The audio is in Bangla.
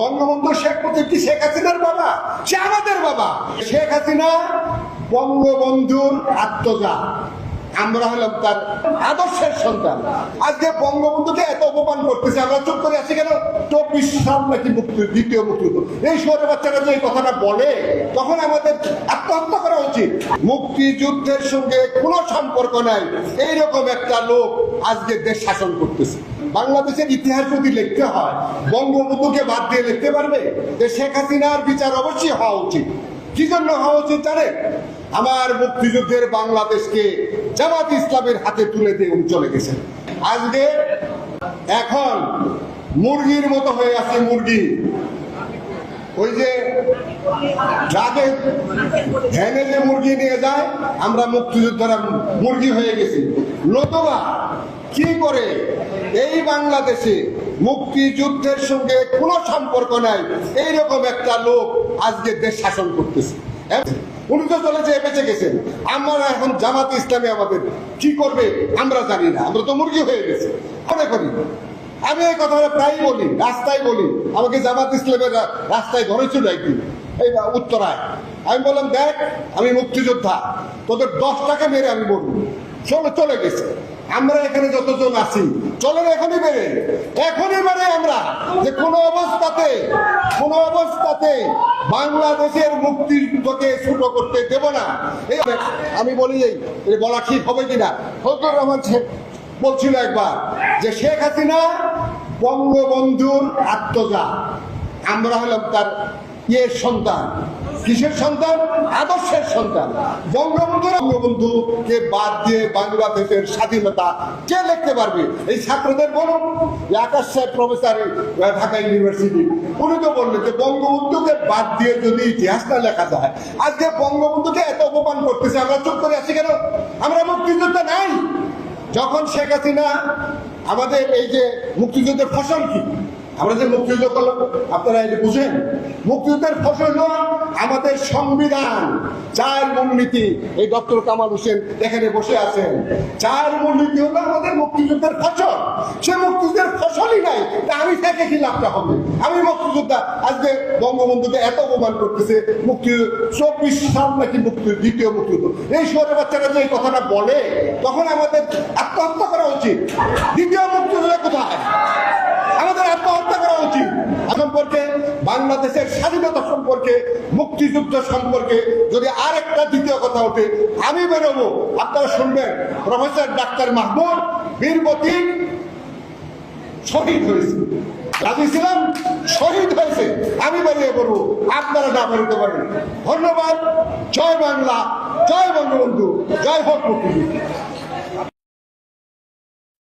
বঙ্গবন্ধু শেখ মুজিব কি শেখ হাসিনার বাবা? সে আমাদের বাবা। শেখ হাসিনা বঙ্গবন্ধুর আত্মজা আমরা হলাম তার আদর্শের সন্তান। আজকে বঙ্গবন্ধুকে এত অপমান করতেছে, আমরা চুপ করে আছি কেন? চব্বিশ সাল নাকি মুক্তি, দ্বিতীয় মুক্তি এই শহরের বাচ্চারা যে কথাটা বলে, তখন আমাদের আত্মহত্যা করা উচিত। মুক্তিযুদ্ধের সঙ্গে কোনো সম্পর্ক নাই। এইরকম একটা লোক আজকে দেশ শাসন করতেছে। বাংলাদেশের ইতিহাস যদি লিখতে হয়, বঙ্গবন্ধুকে বাদ দিয়ে লিখতে পারবে? যে শেখ হাসিনার বিচার অবশ্যই হওয়া উচিত। কি জন্য হওয়া উচিত জানেন? আমার মুক্তিযুদ্ধের বাংলাদেশকে জামাত ইসলামের হাতে তুলে দিয়ে উনি চলে গেছেন। আজকে এখন মুরগির মতো হয়ে আছে মুরগি। ওই যে ট্রাকে ভ্যানে যে মুরগি নিয়ে যায়, আমরা মুক্তিযোদ্ধারা মুরগি হয়ে গেছি। নতুবা কি করে? এই বাংলাদেশে মুক্তিযুদ্ধের সঙ্গে কোনো সম্পর্ক নাই। এইরকম একটা লোক আজকে দেশ শাসন করতেছে। উনি তো চলে যেয়ে বেঁচে গেছেন। আমরা এখন জামাত ইসলামী আমাদের কি করবে আমরা জানি না। আমরা তো মুরগি হয়ে গেছি। মনে করি। আমি এই কথাটা প্রায়ই বলি, রাস্তায় বলি। আমাকে জামাত ইসলামের রাস্তায় ধরেছিল একদিন এই উত্তরায়। আমি বললাম, দেখ, আমি মুক্তিযোদ্ধা। তোদের দশ টাকা মেরে আমি বলব চলে চলে গেছে। আমরা এখানে যতজন আছি, চলেন এখনই বেড়ে। এখনই বেড়ে আমরা যে কোনো অবস্থাতে কোনো অবস্থাতে বাংলাদেশের মুক্তিযুদ্ধকে ছোট করতে দেব না। আমি বলি এই বলা ঠিক হবে কিনা? ফজলুর রহমান সাহেব বলছিল একবার যে শেখ হাসিনা বঙ্গবন্ধুর আত্মজা। আমরা হলাম তার ইয়ের সন্তান। কিসের সন্তান, আদর্শের সন্তান। বঙ্গবন্ধু বঙ্গবন্ধুকে বাদ দিয়ে বাংলাদেশের স্বাধীনতা কে লিখতে পারবে? এই ছাত্রদের বলুন আকাশ সাহেব প্রফেসর ঢাকা ইউনিভার্সিটি, উনি তো বললেন যে বঙ্গবন্ধুকে বাদ দিয়ে যদি ইতিহাসটা লেখা যায়, আজকে বঙ্গবন্ধুকে এত অপমান করতেছে, আমরা চুপ করে আছি কেন? আমরা মুক্তিযুদ্ধ নাই। যখন শেখ হাসিনা আমাদের এই যে মুক্তিযুদ্ধের ফসল কি? আমরা যে মুক্তিযুদ্ধ করলাম আপনারা এটা বুঝেন? মুক্তিযুদ্ধের ফসল হলো আমাদের সংবিধান। চার মূলনীতি, এই ডক্টর কামাল হোসেন এখানে বসে আছেন। চার মূলনীতি হলো আমাদের মুক্তিযুদ্ধের ফসল। সে মুক্তিযুদ্ধের ফসলই নাই, তা আমি থেকে কি লাভটা হবে? আমি মুক্তিযোদ্ধা, আজকে বঙ্গবন্ধুকে এত অপমান করতেছে, মুক্তি চব্বিশ সাল নাকি মুক্তি, দ্বিতীয় মুক্তিযুদ্ধ। এই শহরের বাচ্চারা যে এই কথাটা বলে, তখন আমাদের আত্মহত্যা করা উচিত। দ্বিতীয় মুক্তিযুদ্ধ কোথায় আমাদের আত্মহত্যা করা উচিত সম্পর্কে, বাংলাদেশের স্বাধীনতা সম্পর্কে, মুক্তিযুদ্ধ সম্পর্কে যদি আরেকটা দ্বিতীয় কথা ওঠে, আমি বেরোবো। আপনারা শুনবেন, প্রফেসর ডাক্তার মাহমুদ বীরবতী শহীদ হয়েছে। ছিলাম? শহীদ হয়েছে। আমি বেরিয়ে পড়ব। আপনারা না বেরোতে পারেন। ধন্যবাদ। জয় বাংলা, জয় বঙ্গবন্ধু, জয় হোক মুক্তিযুদ্ধ।